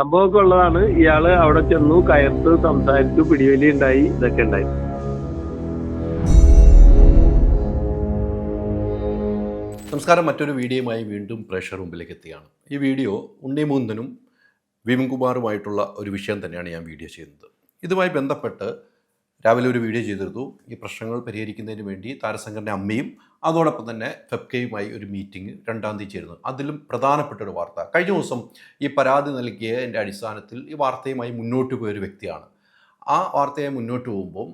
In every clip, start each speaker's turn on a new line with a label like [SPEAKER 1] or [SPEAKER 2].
[SPEAKER 1] സംഭവമൊക്കെ ഉള്ളതാണ്. ഇയാൾ അവിടെ ചെന്നു കയർത്ത് സംസാരിച്ചു പിടിവലി ഉണ്ടായി ഇതൊക്കെ ഉണ്ടായി.
[SPEAKER 2] നമസ്കാരം. മറ്റൊരു വീഡിയോയുമായി വീണ്ടും പ്രേക്ഷകർ മുമ്പിലേക്ക് എത്തിയാണ് ഈ വീഡിയോ ഉണ്ണിമൂന്തനും വിമൻകുമാറുമായിട്ടുള്ള ഒരു വിഷയം തന്നെയാണ് ഞാൻ വീഡിയോ ചെയ്യുന്നത്. ഇതുമായി ബന്ധപ്പെട്ട് രാവിലെ ഒരു വീഡിയോ ചെയ്തിരുന്നു. ഈ പ്രശ്നങ്ങൾ പരിഹരിക്കുന്നതിന് വേണ്ടി താരസംഘടന അമ്മയും അതോടൊപ്പം തന്നെ ഫെബ്കയുമായി ഒരു മീറ്റിംഗ് രണ്ടാം തീയതി ചേരുന്നു. അതിലും പ്രധാനപ്പെട്ട ഒരു വാർത്ത. കഴിഞ്ഞ ദിവസം ഈ പരാതി നൽകിയതിന്റെ അടിസ്ഥാനത്തിൽ ഈ വാർത്തയുമായി മുന്നോട്ട് പോയൊരു വ്യക്തിയാണ്. ആ വാർത്തയെ മുന്നോട്ട് പോകുമ്പോൾ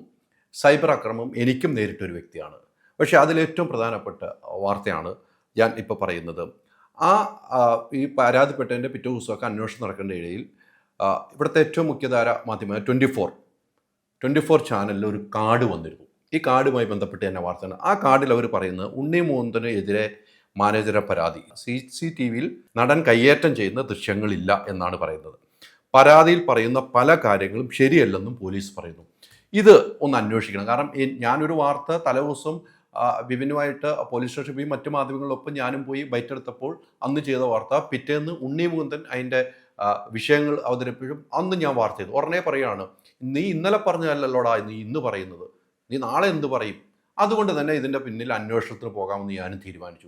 [SPEAKER 2] സൈബർ ആക്രമണം എനിക്കും നേരിട്ടൊരു വ്യക്തിയാണ്. പക്ഷേ അതിലേറ്റവും പ്രധാനപ്പെട്ട വാർത്തയാണ് ഞാൻ ഇപ്പോൾ പറയുന്നത്. ആ ഈ പരാതിപ്പെട്ടതിന്റെ പിറ്റേ ദിവസമൊക്കെ അന്വേഷണം നടക്കേണ്ട ഇടയിൽ ഇവിടുത്തെ ഏറ്റവും മുഖ്യധാര മാധ്യമമായ ട്വന്റി ഫോർ ട്വന്റി ഫോർ ചാനലിൽ ഒരു കാർഡ് വന്നിരുന്നു. ഈ കാർഡുമായി ബന്ധപ്പെട്ട് തന്നെ വാർത്തയാണ്. ആ കാർഡിൽ അവർ പറയുന്നത് ഉണ്ണി മോഹന്തന് എതിരെ മാനേജറെ പരാതി. സി സി ടി വിയിൽ നടൻ കയ്യേറ്റം ചെയ്യുന്ന ദൃശ്യങ്ങളില്ല എന്നാണ് പറയുന്നത്. പരാതിയിൽ പറയുന്ന പല കാര്യങ്ങളും ശരിയല്ലെന്നും പോലീസ് പറയുന്നു. ഇത് ഒന്ന് അന്വേഷിക്കണം. കാരണം ഞാനൊരു വാർത്ത തലേദിവസം വിപിനുമായിട്ട് പോലീസ് സ്റ്റേഷൻ പോയി മറ്റു മാധ്യമങ്ങളിലൊപ്പം ഞാനും പോയി ബൈറ്റെടുത്തപ്പോൾ അന്ന് ചെയ്ത വാർത്ത പിറ്റേന്ന് ഉണ്ണി മുകുന്ദൻ അതിന്റെ വിഷയങ്ങൾ അവതരിപ്പിച്ചും അന്ന് ഞാൻ വാർത്ത ചെയ്തു ഉടനെ പറയുകയാണ് നീ ഇന്നലെ പറഞ്ഞതല്ലല്ലോടാ നീ ഇന്ന് പറയുന്നത്. നീ നാളെ എന്ത് പറയും? അതുകൊണ്ട് തന്നെ ഇതിന്റെ പിന്നിൽ അന്വേഷണത്തിന് പോകാമെന്ന് ഞാനും തീരുമാനിച്ചു.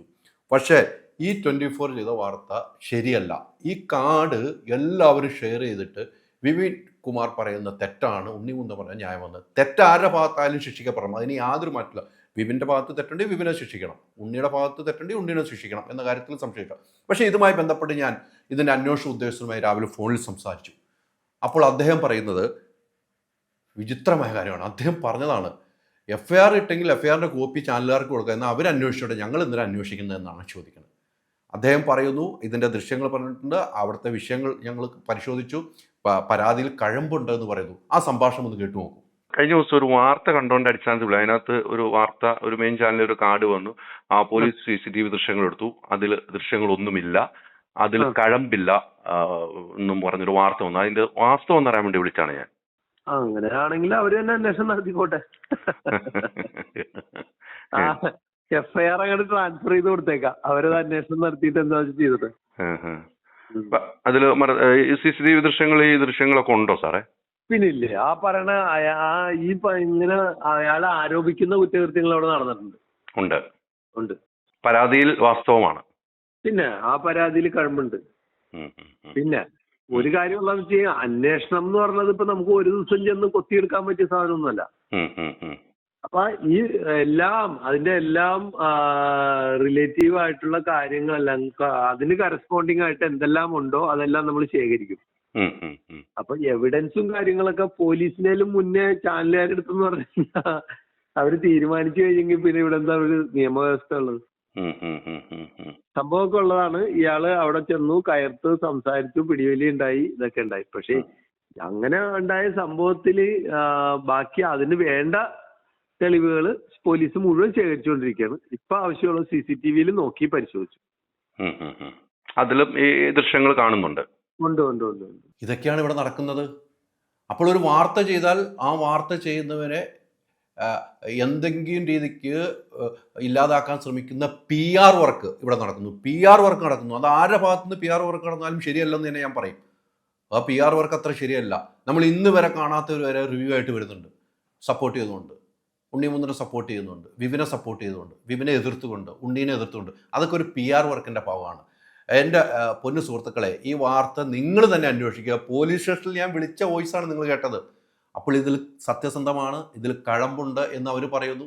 [SPEAKER 2] പക്ഷേ ഈ ട്വന്റി ഫോർ ചെയ്ത വാർത്ത ശരിയല്ല. ഈ കാർഡ് എല്ലാവരും ഷെയർ ചെയ്തിട്ട് വിപിൻ കുമാർ പറയുന്ന തെറ്റാണ് ഉണ്ണിമുന്ന് പറഞ്ഞ ന്യായമെന്ന് തെറ്റാരുടെ ഭാഗത്തായാലും ശിക്ഷിക്കപ്പെടണം. അതിന് യാതൊരു മാറ്റില്ല വിപിന്റെ ഭാഗത്ത് തെറ്റുണ്ടെങ്കിൽ വിപിനെ ശിക്ഷിക്കണം. ഉണ്ണിയുടെ ഭാഗത്ത് തെറ്റുണ്ടെങ്കിൽ ഉണ്ണിനെ ശിക്ഷിക്കണം എന്ന കാര്യത്തിൽ സംശയിക്കാം പക്ഷേ ഇതുമായി ബന്ധപ്പെട്ട് ഞാൻ ഇതിന്റെ അന്വേഷണ ഉദ്യോഗസ്ഥരുമായി രാവിലെ ഫോണിൽ സംസാരിച്ചു. അപ്പോൾ അദ്ദേഹം പറയുന്നത് വിചിത്രമായ കാര്യമാണ്. അദ്ദേഹം പറഞ്ഞതാണ് എഫ് ഐ ആർ ഇട്ടെങ്കിൽ എഫ് ഐ ആറിന്റെ കോപ്പി ചാനലുകാർക്ക് കൊടുക്കുക എന്നാൽ അവർ അന്വേഷിച്ചോട്ടെ. ഞങ്ങൾ എന്തിനാണ് അന്വേഷിക്കുന്നത് എന്നാണ് ചോദിക്കുന്നത്. അദ്ദേഹം പറയുന്നു ഇതിന്റെ ദൃശ്യങ്ങൾ പറഞ്ഞിട്ടുണ്ട്. അവിടുത്തെ വിഷയങ്ങൾ ഞങ്ങൾ പരിശോധിച്ചു. പരാതിയിൽ കഴമ്പുണ്ട് എന്ന് പറയുന്നു. ആ സംഭാഷണം ഒന്ന് കേട്ടു നോക്കൂ.
[SPEAKER 3] കഴിഞ്ഞ ദിവസം ഒരു വാർത്ത കണ്ടോണ്ട് അടിസ്ഥാനത്തിൽ അതിനകത്ത് ഒരു വാർത്ത ഒരു മെയിൻ ചാനലിൽ ഒരു കാർഡ് വന്നു. ആ police C C T V ദൃശ്യങ്ങൾ എടുത്തു. അതിൽ ദൃശ്യങ്ങളൊന്നുമില്ല. അതിൽ. കഴമ്പില്ല എന്നും പറഞ്ഞൊരു വാർത്ത വന്നു. അതിന്റെ വാസ്തവം എന്ന് അറിയാൻ വേണ്ടി വിളിച്ചാണ് ഞാൻ.
[SPEAKER 1] അങ്ങനെയാണെങ്കിൽ അവർ തന്നെ അന്വേഷണം നടത്തിക്കോട്ടെ. എഫ്ഐആർ അങ്ങോട്ട് ട്രാൻസ്ഫർ ചെയ്ത് കൊടുത്തേക്കാം. അവരത് അന്വേഷണം നടത്തിയിട്ട് എന്താ വെച്ചാ
[SPEAKER 3] അതിൽ സി സി ടി വി ദൃശ്യങ്ങൾ ഈ ദൃശ്യങ്ങളൊക്കെ ഉണ്ടോ സാറേ?
[SPEAKER 1] പിന്നില്ലേ. ആ പറയണ ആ ഈ ഇങ്ങനെ അയാൾ ആരോപിക്കുന്ന കുറ്റകൃത്യങ്ങൾ അവിടെ നടന്നിട്ടുണ്ട്.
[SPEAKER 3] ഉണ്ട്.
[SPEAKER 1] ഉണ്ട്.
[SPEAKER 3] പരാതിയിൽ വാസ്തവമാണ്.
[SPEAKER 1] പിന്നെ ആ പരാതിയിൽ കഴമ്പുണ്ട്. പിന്നെ ഒരു കാര്യമുള്ളതെന്ന് വെച്ച് കഴിഞ്ഞാൽ അന്വേഷണം എന്ന് പറഞ്ഞത് ഇപ്പൊ നമുക്ക് ഒരു ദിവസം ചെന്ന് കൊത്തിയെടുക്കാൻ പറ്റിയ സാധനമൊന്നുമല്ല.
[SPEAKER 3] ഉം, ഉം, ഉം.
[SPEAKER 1] അപ്പൊ ഈ എല്ലാം അതിന്റെ എല്ലാം റിലേറ്റീവ് ആയിട്ടുള്ള കാര്യങ്ങളെല്ലാം അതിന് കറസ്പോണ്ടിങ് ആയിട്ട് എന്തെല്ലാം ഉണ്ടോ അതെല്ലാം നമ്മൾ ശേഖരിക്കും. അപ്പൊ എവിഡൻസും കാര്യങ്ങളൊക്കെ പോലീസിനേലും മുന്നേ ചാനലുകാരെടുത്തെന്ന് പറഞ്ഞു പറഞ്ഞാൽ അവർ തീരുമാനിച്ചു കഴിഞ്ഞെങ്കിൽ പിന്നെ ഇവിടെ എന്താ ഒരു നിയമവ്യവസ്ഥ ഉള്ളത്. സംഭവമൊക്കെ ഉള്ളതാണ് ഇയാൾ അവിടെ ചെന്നു കയർത്ത് സംസാരിച്ചു പിടിവലി ഉണ്ടായി ഇതൊക്കെ ഉണ്ടായി പക്ഷെ അങ്ങനെ ഉണ്ടായ സംഭവത്തിൽ ബാക്കി അതിന് വേണ്ട തെളിവുകൾ പോലീസ് മുഴുവൻ ശേഖരിച്ചുകൊണ്ടിരിക്കുകയാണ്. ഇപ്പൊ ആവശ്യമുള്ള സി സി ടി വിയിൽ നോക്കി പരിശോധിച്ചു.
[SPEAKER 3] അതിലും ഈ ദൃശ്യങ്ങൾ കാണുന്നുണ്ട്.
[SPEAKER 1] ഉണ്ട് ഉണ്ട് ഉണ്ട്
[SPEAKER 2] ഇതൊക്കെയാണ് ഇവിടെ നടക്കുന്നത്. അപ്പോൾ ഒരു വാർത്ത ചെയ്താൽ ആ വാർത്ത ചെയ്യുന്നവരെ എന്തെങ്കിലും രീതിക്ക് ഇല്ലാതാക്കാൻ ശ്രമിക്കുന്ന പി ആർ വർക്ക് ഇവിടെ നടക്കുന്നു. പി ആർ വർക്ക് നടക്കുന്നു. അത് ആരുടെ ഭാഗത്തുനിന്ന് പി ആർ വർക്ക് നടന്നാലും ശരിയല്ലെന്ന് തന്നെ ഞാൻ പറയും. ആ പി ആർ വർക്ക് അത്ര ശരിയല്ല. നമ്മൾ ഇന്ന് വരെ കാണാത്തവർ വരെ റിവ്യൂ ആയിട്ട് വരുന്നുണ്ട്. സപ്പോർട്ട് ചെയ്യുന്നുണ്ട് ഉണ്ണിമുന്നിനെ സപ്പോർട്ട് ചെയ്യുന്നുണ്ട്. വിവിനെ സപ്പോർട്ട് ചെയ്തുകൊണ്ട് വിവിനെ എതിർത്തുകൊണ്ട് ഉണ്ണീനെ എതിർത്തുകൊണ്ട്. അതൊക്കെ ഒരു പി ആർ വർക്കിന്റെ ഭാഗമാണ് എന്റെ പൊന്നു സുഹൃത്തുക്കളെ ഈ വാർത്ത നിങ്ങൾ തന്നെ അന്വേഷിക്കുക. പോലീസ് സ്റ്റേഷനിൽ ഞാൻ വിളിച്ച വോയിസാണ് നിങ്ങൾ കേട്ടത്. അപ്പോൾ ഇതിൽ സത്യസന്ധമാണ് ഇതിൽ കഴമ്പുണ്ട് എന്ന് അവർ പറയുന്നു.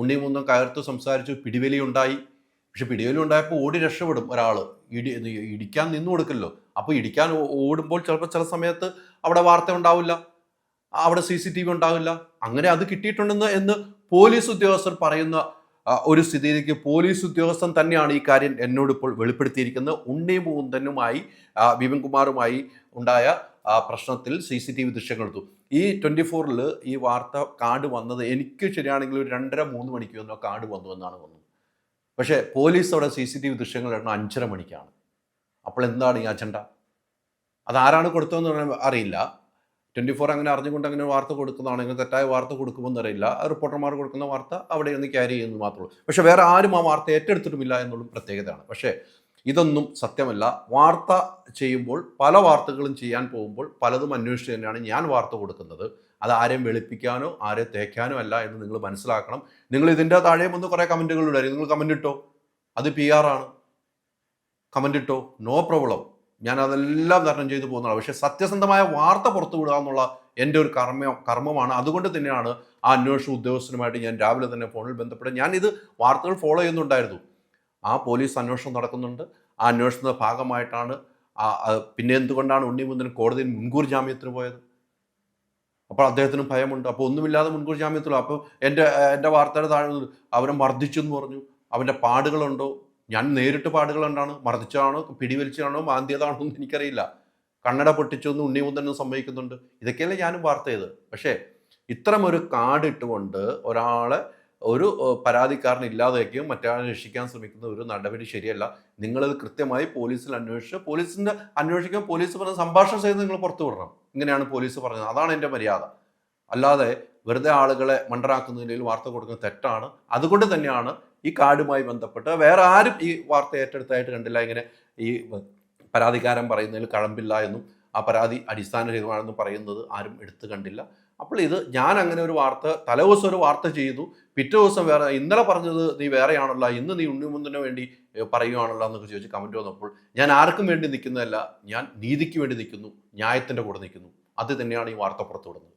[SPEAKER 2] ഉണ്ണിമുന്നം കയർത്ത് സംസാരിച്ചു പിടിവലി ഉണ്ടായി. പക്ഷെ പിടിവലി ഉണ്ടായപ്പോൾ ഓടി രക്ഷപ്പെടും ഒരാൾ ഇടി ഇടിക്കാൻ നിന്നു കൊടുക്കല്ലോ. അപ്പോൾ ഇടിക്കാൻ ഓടുമ്പോൾ ചിലപ്പോൾ ചില സമയത്ത് അവിടെ വാർത്ത ഉണ്ടാവില്ല. അവിടെ സി സി ടി വി ഉണ്ടാവില്ല. അങ്ങനെ അത് കിട്ടിയിട്ടുണ്ടെന്ന് എന്ന് പോലീസ് ഉദ്യോഗസ്ഥർ പറയുന്ന ഒരു സ്ഥിതിയിലേക്ക് പോലീസ് ഉദ്യോഗസ്ഥൻ തന്നെയാണ് ഈ കാര്യം എന്നോട് ഇപ്പോൾ വെളിപ്പെടുത്തിയിരിക്കുന്നത്. ഉണ്ണി മൂന്തനുമായി വിപിൻകുമാറുമായി വിപിൻ കുമാറുമായി ഉണ്ടായ പ്രശ്നത്തിൽ സി സി ടി വി ദൃശ്യങ്ങൾ എടുത്തു. ഈ ട്വന്റി ഫോറിൽ ഈ വാർത്ത കാർഡ് വന്നത് എനിക്ക് ശരിയാണെങ്കിൽ ഒരു രണ്ടര മൂന്ന് മണിക്ക് വന്നോ കാർഡ് വന്നു എന്നാണ് വന്നത്. പക്ഷേ പോലീസ് അവിടെ സി സി ടി വി ദൃശ്യങ്ങൾ ഇടണം അഞ്ചര മണിക്കാണ്. അപ്പോൾ എന്താണ് ഈ അജണ്ട? അതാരാണ് കൊടുത്തതെന്ന് അറിയില്ല. ട്വന്റി ഫോർ അങ്ങനെ അറിഞ്ഞുകൊണ്ട് അങ്ങനെ വാർത്ത കൊടുക്കുന്നതാണ്. അങ്ങനെ തെറ്റായ വാർത്ത കൊടുക്കുമെന്ന് അറിയില്ല. റിപ്പോർട്ടർമാർ കൊടുക്കുന്ന വാർത്ത അവിടെ നിന്ന് ക്യാരി ചെയ്യുന്നത് മാത്രമേ ഉള്ളൂ. പക്ഷേ വേറെ ആരും ആ വാർത്ത ഏറ്റെടുത്തിട്ടുമില്ല എന്നുള്ള പ്രത്യേകതയാണ്. പക്ഷേ ഇതൊന്നും സത്യമല്ല. വാർത്ത ചെയ്യുമ്പോൾ പല വാർത്തകളും ചെയ്യാൻ പോകുമ്പോൾ പലതും അന്വേഷിച്ച് തന്നെയാണ് ഞാൻ വാർത്ത കൊടുക്കുന്നത്. അത് ആരെയും വെളുപ്പിക്കാനോ ആരെ തേക്കാനോ അല്ല എന്ന് നിങ്ങൾ മനസ്സിലാക്കണം. നിങ്ങൾ ഇതിന്റെ താഴെ വന്ന് കുറേ കമന്റുകൾ ഉണ്ടായിരുന്നു നിങ്ങൾ കമന്റ് ഇട്ടോ? അത് പി ആർ ആണ്. കമന്റ് ഇട്ടോ? No problem. ഞാൻ അതെല്ലാം തരണം ചെയ്തു പോകുന്നതാണ്. പക്ഷേ സത്യസന്ധമായ വാർത്ത പുറത്തു വിടുക എന്നുള്ള എന്റെ ഒരു കർമ്മ കർമ്മമാണ്. അതുകൊണ്ട് തന്നെയാണ് ആ അന്വേഷണ ഉദ്യോഗസ്ഥനുമായിട്ട് ഞാൻ രാവിലെ തന്നെ ഫോണിൽ ബന്ധപ്പെട്ട് ഞാൻ ഇത് വാർത്തകൾ ഫോളോ ചെയ്യുന്നുണ്ടായിരുന്നു. ആ പോലീസ് അന്വേഷണം നടക്കുന്നുണ്ട്. ആ അന്വേഷണത്തിന്റെ ഭാഗമായിട്ടാണ് പിന്നെ എന്തുകൊണ്ടാണ് ഉണ്ണിമുന്തൻ കോടതിയിൽ മുൻകൂർ ജാമ്യത്തിന് പോയത്? അപ്പോൾ അദ്ദേഹത്തിന് ഭയമുണ്ട്. അപ്പോൾ ഒന്നുമില്ലാതെ മുൻകൂർ ജാമ്യത്തിലോ? അപ്പോൾ എന്റെ എന്റെ വാർത്തയുടെ താഴെ അവനെ മർദ്ദിച്ചു എന്ന് പറഞ്ഞു. അവന്റെ പാടുകളുണ്ടോ? ഞാൻ നേരിട്ട് പാടുകൾ കണ്ടാണ്? മർദ്ദിച്ചാണോ പിടിവലിച്ചാണോ മാന്തിയതാണോ എന്ന് എനിക്കറിയില്ല. കണ്ണട പൊട്ടിച്ചൊന്ന് ഉണ്ണിമുന്തനും സംഭവിക്കുന്നുണ്ട്. ഇതൊക്കെയല്ലേ ഞാനും വാർത്ത ചെയ്ത് പക്ഷേ ഇത്തരം ഒരു കാർഡ് ഇട്ടുകൊണ്ട് ഒരാളെ ഒരു പരാതിക്കാരൻ ഇല്ലാതെയൊക്കെയും മറ്റൊരാളെ രക്ഷിക്കാൻ ശ്രമിക്കുന്ന ഒരു നടപടി ശരിയല്ല. നിങ്ങളത് കൃത്യമായി പോലീസിൽ അന്വേഷിച്ച് പോലീസിന്റെ അന്വേഷിക്കാൻ പോലീസ് പറഞ്ഞ സംഭാഷണം ചെയ്ത് നിങ്ങൾ പുറത്തു വിടണം. ഇങ്ങനെയാണ് പോലീസ് പറഞ്ഞത്. അതാണ് എന്റെ മര്യാദ. അല്ലാതെ വെറുതെ ആളുകളെ മണ്ടറാക്കുന്നതിൽ വാർത്ത കൊടുക്കുന്നത് തെറ്റാണ്. അതുകൊണ്ട് തന്നെയാണ് ഈ കാർഡുമായി ബന്ധപ്പെട്ട് വേറെ ആരും ഈ വാർത്ത ഏറ്റെടുത്തായിട്ട് കണ്ടില്ല. ഇങ്ങനെ ഈ പരാതിക്കാരൻ പറയുന്നതിൽ കഴമ്പില്ല എന്നും ആ പരാതി അടിസ്ഥാനരഹിതമാണെന്ന് പറയുന്നത് ആരും എടുത്തു കണ്ടില്ല. അപ്പോൾ ഇത് ഞാൻ അങ്ങനെ ഒരു വാർത്ത തലേദിവസം ഒരു വാർത്ത ചെയ്തു. പിറ്റേ ദിവസം വേറെ ഇന്നലെ പറഞ്ഞത് നീ വേറെയാണല്ലോ ഇന്ന് നീ ഉണ്ണിമുന്തിന് വേണ്ടി പറയുകയാണല്ലോ എന്നൊക്കെ ചോദിച്ച് കമന്റ് വന്നപ്പോൾ ഞാൻ ആർക്കും വേണ്ടി നിൽക്കുന്നതല്ല ഞാൻ നീതിക്ക് വേണ്ടി നിൽക്കുന്നു ന്യായത്തിന്റെ കൂടെ നിൽക്കുന്നു. അത് തന്നെയാണ് ഈ വാർത്ത പുറത്തുവിടുന്നത്